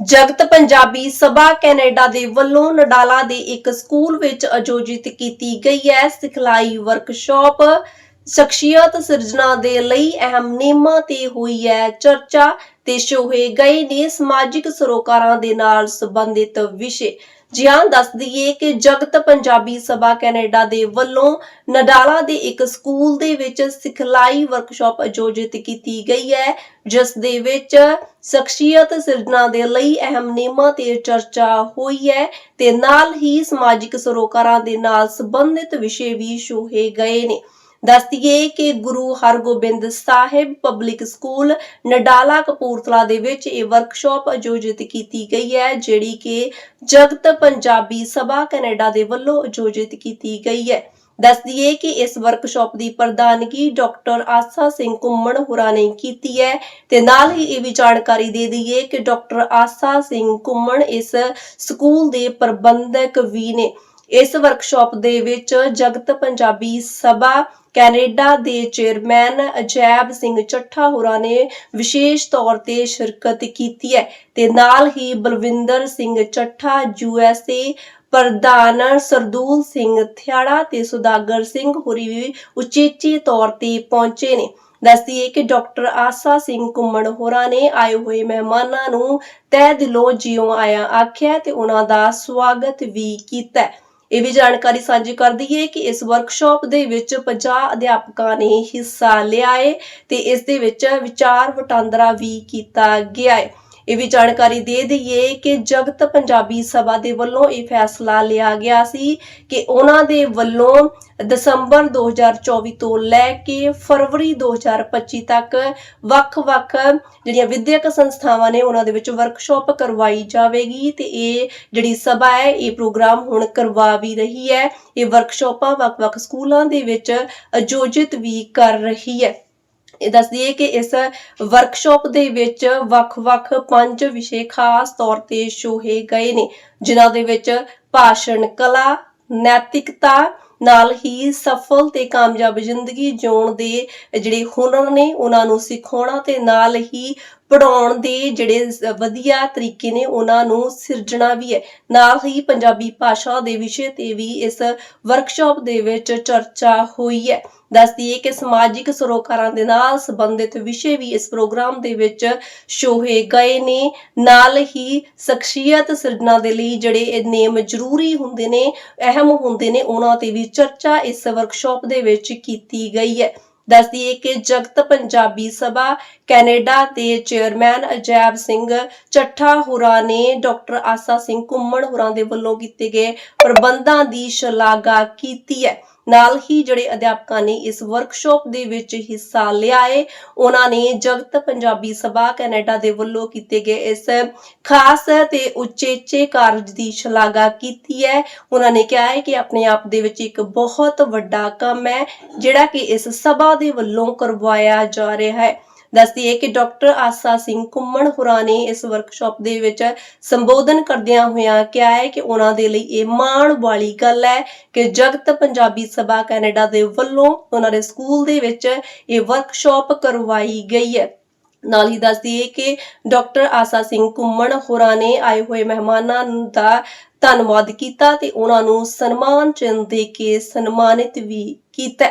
ਜਗਤ ਪੰਜਾਬੀ ਸਭਾ ਕੈਨੇਡਾ ਦੇ ਵੱਲੋਂ ਨਡਾਲਾ ਦੇ ਇੱਕ ਸਕੂਲ ਵਿੱਚ ਆਯੋਜਿਤ ਕੀਤੀ ਗਈ ਹੈ। ਸਿਖਲਾਈ ਵਰਕਸ਼ਾਪ ਸ਼ਖਸੀਅਤ ਸਿਰਜਣਾ ਦੇ ਲਈ ਅਹਿਮ ਨਿਯਮਾਂ ਤੇ ਹੋਈ ਹੈ ਚਰਚਾ ਤੇ ਸ਼ੋਹੇ ਗਏ ਨੇ ਸਮਾਜਿਕ ਸਰੋਕਾਰਾਂ ਦੇ ਨਾਲ ਸੰਬੰਧਿਤ ਵਿਸ਼ੇ। ਜੀ ਹਾਂ ਦੱਸ ਦਈਏ ਕਿ ਜਗਤ ਪੰਜਾਬੀ ਸਭਾ ਕੈਨੇਡਾ ਦੇ ਵੱਲੋਂ ਨਡਾਲਾ ਦੇ ਇੱਕ ਸਕੂਲ ਦੇ ਵਿੱਚ ਸਿਖਲਾਈ ਵਰਕਸ਼ਾਪ ਆਯੋਜਿਤ ਕੀਤੀ ਗਈ ਹੈ, ਜਿਸ ਦੇ ਵਿੱਚ ਸ਼ਖਸੀਅਤ ਸਿਰਜਣਾ ਦੇ ਲਈ ਅਹਿਮ ਨਿਯਮਾਂ ਤੇ ਚਰਚਾ ਹੋਈ ਹੈ ਤੇ ਨਾਲ ਹੀ ਸਮਾਜਿਕ ਸਰੋਕਾਰਾਂ ਦੇ ਨਾਲ ਸੰਬੰਧਿਤ ਵਿਸ਼ੇ ਵੀ ਸ਼ੋਹੇ ਗਏ ਨੇ। ਦੱਸ ਦਈਏ ਕਿ ਗੁਰੂ ਹਰਗੋਬਿੰਦ ਸਾਹਿਬ ਪਬਲਿਕ ਸਕੂਲ ਨਡਾਲਾ ਕਪੂਰਥਲਾ ਦੇ ਵਿੱਚ ਇਹ ਵਰਕਸ਼ਾਪ ਆਯੋਜਿਤ ਕੀਤੀ ਗਈ ਹੈ, ਜਿਹੜੀ ਕਿ ਜਗਤ ਪੰਜਾਬੀ ਸਭਾ ਕੈਨੇਡਾ ਦੇ ਵੱਲੋਂ ਆਯੋਜਿਤ ਕੀਤੀ ਗਈ ਹੈ। ਦੱਸ ਦਈਏ ਕਿ ਇਸ ਵਰਕਸ਼ਾਪ ਦੀ ਪ੍ਰਧਾਨਗੀ ਡਾਕਟਰ ਆਸਾ ਸਿੰਘ ਕੁੰਮਣ ਹੋਰਾਂ ਨੇ ਕੀਤੀ ਹੈ ਤੇ ਨਾਲ ਹੀ ਇਹ ਵੀ ਜਾਣਕਾਰੀ ਦੇ ਦਈਏ ਕਿ ਡਾਕਟਰ ਆਸਾ ਸਿੰਘ ਕੁੰਮਣ ਇਸ ਸਕੂਲ ਦੇ ਪ੍ਰਬੰਧਕ ਵੀ ਨੇ। ਇਸ ਵਰਕਸ਼ਾਪ ਦੇ ਵਿੱਚ ਜਗਤ ਪੰਜਾਬੀ ਸਭਾ, ਕੈਨੇਡਾ ਦੇ ਚੇਅਰਮੈਨ ਅਜੈਬ ਸਿੰਘ ਚੱਠਾ ਹੋਰਾਂ ਨੇ ਵਿਸ਼ੇਸ਼ ਤੌਰ ਤੇ ਸ਼ਿਰਕਤ ਕੀਤੀ ਹੈ ਤੇ ਨਾਲ ਹੀ ਬਲਵਿੰਦਰ ਸਿੰਘ ਚੱਠਾ ਯੂਐਸਏ ਪ੍ਰਧਾਨ ਸਰਦੂਲ ਸਿੰਘ ਥਿਆੜਾ ਤੇ ਸੁਦਾਗਰ ਸਿੰਘ ਹੋਰੀ ਵੀ ਉਚੇਚੇ ਤੌਰ ਤੇ ਪਹੁੰਚੇ ਨੇ। ਦੱਸਦੀਏ ਕਿ ਡਾਕਟਰ ਆਸਾ ਸਿੰਘ ਕੁੰਮਣ ਹੋਰਾਂ ਨੇ ਆਏ ਹੋਏ ਮਹਿਮਾਨਾਂ ਨੂੰ ਤਹਿ ਦਿਲੋਂ ਜਿਉਂ ਆਇਆ ਆਖਿਆ ਤੇ ਉਹਨਾਂ ਦਾ ਸਵਾਗਤ ਵੀ ਕੀਤਾ। ਇਹ ਵੀ ਜਾਣਕਾਰੀ ਸਾਂਝੀ ਕਰਦੀ ਹੈ ਕਿ ਇਸ ਵਰਕਸ਼ਾਪ ਦੇ ਵਿੱਚ 50 ਅਧਿਆਪਕਾਂ ਨੇ ਹਿੱਸਾ ਲਿਆ ਹੈ ਤੇ ਇਸ ਦੇ ਵਿੱਚ ਵਿਚਾਰ ਵਟਾਂਦਰਾ ਵੀ ਕੀਤਾ ਗਿਆ ਹੈ। ਇਹ ਵੀ ਜਾਣਕਾਰੀ ਦੇ ਦਈਏ ਕਿ ਜਗਤ ਪੰਜਾਬੀ ਸਭਾ ਦੇ ਵੱਲੋਂ ਇਹ ਫੈਸਲਾ ਲਿਆ ਗਿਆ ਸੀ ਕਿ ਉਹਨਾਂ ਦੇ ਵੱਲੋਂ ਦਸੰਬਰ 2024 ਤੋਂ ਲੈ ਕੇ ਫਰਵਰੀ 2025 ਤੱਕ ਵੱਖ-ਵੱਖ ਜਿਹੜੀਆਂ ਵਿਦਿਅਕ ਸੰਸਥਾਵਾਂ ਨੇ ਉਹਨਾਂ ਦੇ ਵਿੱਚ ਵਰਕਸ਼ਾਪ ਕਰਵਾਈ ਜਾਵੇਗੀ ਤੇ ਇਹ ਜਿਹੜੀ ਸਭਾ ਹੈ, ਇਹ ਪ੍ਰੋਗਰਾਮ ਹੁਣ ਕਰਵਾ ਵੀ ਰਹੀ ਹੈ। ਇਹ ਵਰਕਸ਼ਾਪਾਂ ਵੱਖ-ਵੱਖ ਸਕੂਲਾਂ ਦੇ ਵਿੱਚ ਆਯੋਜਿਤ ਵੀ ਕਰ ਰਹੀ ਹੈ। ਇਹ ਦੱਸ ਦਈਏ ਕਿ ਇਸ ਵਰਕਸ਼ਾਪ ਦੇ ਵਿੱਚ ਵੱਖ-ਵੱਖ ਪੰਜ ਵਿਸ਼ੇ ਖਾਸ ਤੌਰ ਤੇ ਸ਼ੋਹੇ ਗਏ ਨੇ, ਜਿਨ੍ਹਾਂ ਦੇ ਵਿੱਚ ਭਾਸ਼ਣ ਕਲਾ, ਨੈਤਿਕਤਾ ਨਾਲ ਹੀ ਸਫਲ ਤੇ ਕਾਮਯਾਬ ਜ਼ਿੰਦਗੀ ਜਿਉਣ ਦੇ ਜਿਹੜੇ ਹੁਨਰ ਨੇ, ਉਹਨਾਂ ਨੂੰ ਸਿਖਾਉਣਾ ਤੇ ਨਾਲ ਹੀ ਪੜਾਉਣ ਦੇ ਜਿਹੜੇ ਵਧੀਆ ਤਰੀਕੇ ਨੇ, ਉਹਨਾਂ ਨੂੰ ਸਿਰਜਣਾ ਵੀ ਹੈ। ਨਾਲ ਹੀ ਪੰਜਾਬੀ ਭਾਸ਼ਾ ਦੇ ਵਿਸ਼ੇ ਤੇ ਵੀ ਇਸ ਵਰਕਸ਼ਾਪ ਦੇ ਵਿੱਚ ਚਰਚਾ ਹੋਈ ਹੈ। ਦੱਸਦੀਏ ਕਿ ਸਮਾਜਿਕ ਸਰੋਕਾਰਾਂ ਦੇ ਨਾਲ ਸੰਬੰਧਿਤ ਵਿਸ਼ੇ ਵੀ ਇਸ ਪ੍ਰੋਗਰਾਮ ਦੇ ਵਿੱਚ ਸ਼ੋਹੇ ਗਏ ਨੇ। ਨਾਲ ਹੀ ਸ਼ਖਸੀਅਤ ਸਿਰਜਣਾ ਦੇ ਲਈ ਜਿਹੜੇ ਇਹ ਨੇਮ ਜ਼ਰੂਰੀ ਹੁੰਦੇ ਨੇ, ਅਹਿਮ ਹੁੰਦੇ ਨੇ, ਉਹਨਾਂ ਤੇ ਵੀ ਚਰਚਾ ਇਸ ਵਰਕਸ਼ਾਪ ਦੇ ਵਿੱਚ ਕੀਤੀ ਗਈ ਹੈ। ਦੱਸਦੀ ਹੈ ਕਿ ਜਗਤ ਪੰਜਾਬੀ ਸਭਾ ਕੈਨੇਡਾ ਦੇ ਚੇਅਰਮੈਨ ਅਜੈਬ ਸਿੰਘ ਚੱਠਾ ਹੋਰਾਂ ਨੇ ਡਾਕਟਰ ਆਸਾ ਸਿੰਘ ਕੁੰਮਣ ਹੋਰਾਂ ਦੇ ਵੱਲੋਂ ਕੀਤੇ ਗਏ ਪ੍ਰਬੰਧਾਂ ਦੀ ਸ਼ਲਾਘਾ ਕੀਤੀ ਹੈ। ਨਾਲ ਹੀ ਜਿਹੜੇ ਅਧਿਆਪਕਾਂ ਨੇ ਇਸ ਵਰਕਸ਼ਾਪ ਦੇ ਵਿੱਚ ਹਿੱਸਾ ਲਿਆ ਹੈ ਉਹਨਾਂ ਨੇ ਜਗਤ ਪੰਜਾਬੀ ਸਭਾ ਕੈਨੇਡਾ ਦੇ ਵੱਲੋਂ ਕੀਤੇ ਗਏ ਇਸ ਖਾਸ ਤੇ ਉਚੇਚੇ ਕਾਰਜ ਦੀ ਸ਼ਲਾਘਾ ਕੀਤੀ ਹੈ। ਉਹਨਾਂ ਨੇ ਕਿਹਾ ਹੈ ਕਿ ਆਪਣੇ ਆਪ ਦੇ ਵਿੱਚ ਇੱਕ ਬਹੁਤ ਵੱਡਾ ਕੰਮ ਹੈ, ਜਿਹੜਾ ਕਿ ਇਸ ਸਭਾ ਦੇ ਵੱਲੋਂ ਕਰਵਾਇਆ ਜਾ ਰਿਹਾ ਹੈ। ਦੱਸਦੀਏ ਕਿ ਡਾਕਟਰ ਆਸਾ ਸਿੰਘ ਕੁੰਮਣ ਹੋਰਾਂ ਨੇ ਇਸ ਵਰਕਸ਼ਾਪ ਦੇ ਵਿੱਚ ਸੰਬੋਧਨ ਕਰਦਿਆਂ ਹੋਇਆਂ ਕਿਹਾ ਹੈ ਕਿ ਉਹਨਾਂ ਦੇ ਲਈ ਇਹ ਮਾਣ ਵਾਲੀ ਗੱਲ ਹੈ ਕਿ ਜਗਤ ਪੰਜਾਬੀ ਸਭਾ ਕੈਨੇਡਾ ਦੇ ਵੱਲੋਂ ਉਹਨਾਂ ਦੇ ਸਕੂਲ ਦੇ ਵਿੱਚ ਇਹ ਵਰਕਸ਼ਾਪ ਕਰਵਾਈ ਗਈ ਹੈ। ਨਾਲ ਹੀ ਦੱਸ ਦਈਏ ਕਿ ਡਾਕਟਰ ਆਸਾ ਸਿੰਘ ਕੁੰਮਣ ਹੋਰਾਂ ਨੇ ਆਏ ਹੋਏ ਮਹਿਮਾਨਾਂ ਦਾ ਧੰਨਵਾਦ ਕੀਤਾ ਤੇ ਉਹਨਾਂ ਨੂੰ ਸਨਮਾਨ ਚਿੰਨ੍ਹ ਦੇ ਕੇ ਸਨਮਾਨਿਤ ਵੀ ਕੀਤਾ।